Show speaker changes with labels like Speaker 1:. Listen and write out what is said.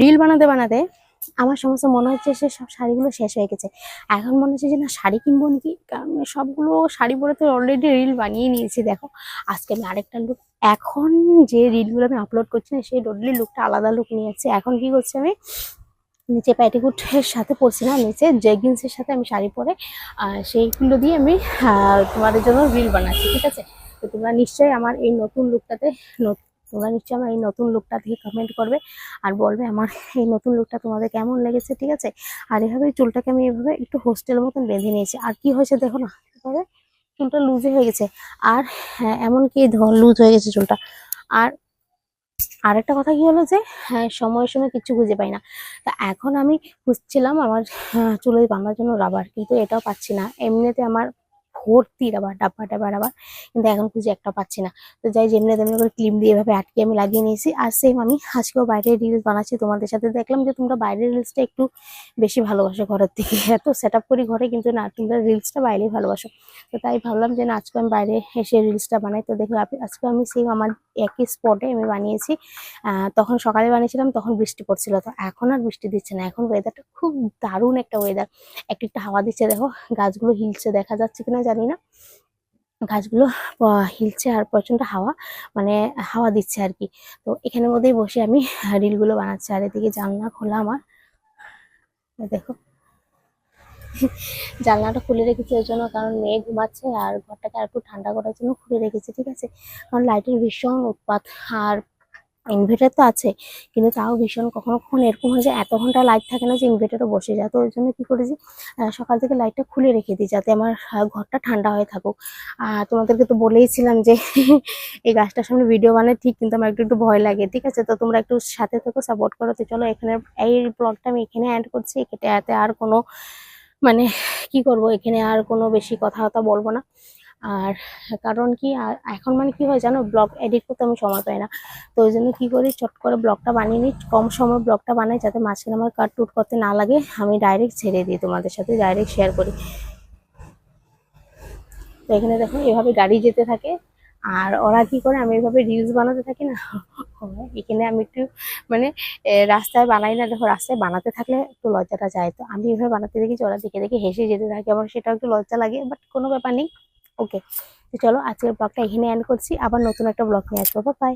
Speaker 1: Reel বানাতে বানাতে আমার সমস্ত মনে হচ্ছে সে সব শাড়িগুলো শেষ হয়ে গেছে। এখন মনে হচ্ছে যে, না, শাড়ি কিনবো নাকি? কারণ সবগুলো শাড়ি পরে তো অলরেডি রিল বানিয়ে নিয়েছি, দেখো। আজকে আমি আরেকটা লুক এখন যে রিলগুলো আমি আপলোড করছি না, সেই ডডলি লুকটা আলাদা লুক নিয়েছে। এখন কি করছি আমি? নিচে প্যাটিকুটের সাথে পরছি না, নিচে জেগিন্সের সাথে আমি শাড়ি পরে সেইগুলো দিয়ে আমি তোমাদের জন্য রিল বানাচ্ছি, ঠিক আছে? তো তোমরা নিশ্চয়ই আমার এই নতুন লুকটাতে তোমরা নিশ্চয়ই আমার এই নতুন লুকটা থেকে কমেন্ট করবে আর বলবে আমার এই নতুন লুকটা তোমাদের কেমন লেগেছে ঠিক আছে? আর এভাবে চুলটাকে আমি এভাবে একটু হোস্টেল মতন বেঁধে নিয়েছি। আর কি হয়েছে দেখো না এভাবে চুলটা লুজে হয়ে গেছে। আর হ্যাঁ এমনকি লুজ হয়ে গেছে চুলটা। আর আরেকটা কথা কি হলো যে হ্যাঁ সময়ের সময় কিছু খুঁজে পাই না। তা এখন আমি খুঁজছিলাম আমার হ্যাঁ, চুলে বাঁধার জন্য রাবার কিন্তু এটাও পাচ্ছি না। এমনিতে আমার ভর্তি, রাবার, ডাব্বা ডাব্বা, রাবার। কিন্তু এখন খুঁজে একটা পাচ্ছি না। তো যাই, যেমনি তেমনি করে ক্লিম দিয়ে এভাবে আটকে আমি লাগিয়ে নিয়েছি। আর সেম আমি আজকেও বাইরের রিলস বানাচ্ছি, তোমাদের সাথে দেখলাম যে তোমরা বাইরের রিলসটা একটু বেশি ভালোবাসো ঘরের থেকে। এত সেট করি ঘরে, কিন্তু না, তোমরা রিলসটা বাইরেই ভালোবাসো। তো তাই ভাবলাম যে না, আজকে আমি বাইরে এসে রিলসটা বানাই। তো দেখো আজকে আমি সেম আমার একই স্পটে আমি বানিয়েছি। তখন সকালে বানিয়েছিলাম, তখন বৃষ্টি পড়ছিল। তো এখন আর বৃষ্টি দিচ্ছে না। এখন ওয়েদারটা খুব দারুণ একটা ওয়েদার একটু একটা হাওয়া দিচ্ছে, দেখো, গাছগুলো হিলছে, দেখা যাচ্ছে কিনা জানি না। গাছগুলো হিলছে আর প্রচণ্ড হাওয়া মানে হাওয়া দিচ্ছে আর কি। তো এখানের মধ্যেই বসে আমি রিলগুলো বানাচ্ছি। আর এদিকে জানলা খোলা আমার। দেখো। জানলাটা খুলে রেখেছি ওই জন্য, কারণ মেয়ে ঘুমাচ্ছে আর ঘরটাকে আর একটু ঠান্ডা করার জন্য খুলে রেখেছি, ঠিক আছে? কারণ লাইটের ভীষণ উৎপাত আর ইনভার্টার তো আছে, কিন্তু তাও ভীষণ কখনো কখনো এরকম হয়ে যায় এত ঘণ্টা লাইট থাকে না যে ইনভার্টারও বসে যায়। তো ওই জন্য কি করেছি সকাল থেকে লাইটটা খুলে রেখে দিই যাতে আমার ঘরটা ঠান্ডা হয়ে থাকুক। আর তোমাদেরকে তো বলেইছিলাম যে এই গাছটার সামনে ভিডিও বানাই ঠিক, কিন্তু আমার একটু একটু ভয় লাগে, ঠিক আছে? তো তোমরা একটু সাথে থেকো সাপোর্ট করো। তো চলো এখানে এই ব্লগটা আমি এখানে অ্যাড করছি এতে আর কোনো মানে কি করব, এখানে আর কোনো বেশি কথা বলব না। আর কারণ কি এখন মানে কি হয় জানো, ব্লগ এডিট করতে আমি সময় পাই না। তো ওই জন্য কি করি, চট করে ব্লগটা বানিয়ে নিই, কম সময় ব্লগটা বানাই যাতে মাঝখানে আমার কাট টুট করতে না লাগে, আমি ডাইরেক্ট ছেড়ে দিই তোমাদের সাথে ডাইরেক্ট শেয়ার করি। তো এখানে দেখো, এভাবে গাড়ি যেতে থাকে আর ওরা কি করে, আমি এইভাবে রিলস বানাতে থাকি না এখানে আমি একটু মানে রাস্তায় বানাই না, দেখো রাস্তায় বানাতে থাকলে একটু লজ্জাটা যায়। তো আমি এভাবে বানাতে দেখি ওরা দেখে দেখে হেসে যেতে থাকে, আমার সেটাও একটু লজ্জা লাগে বাট কোনো ব্যাপার নেই। ওকে চলো আজকের ব্লগটা এখানে অ্যান্ড করছি, আবার নতুন একটা ব্লগ নিয়ে আসব বাই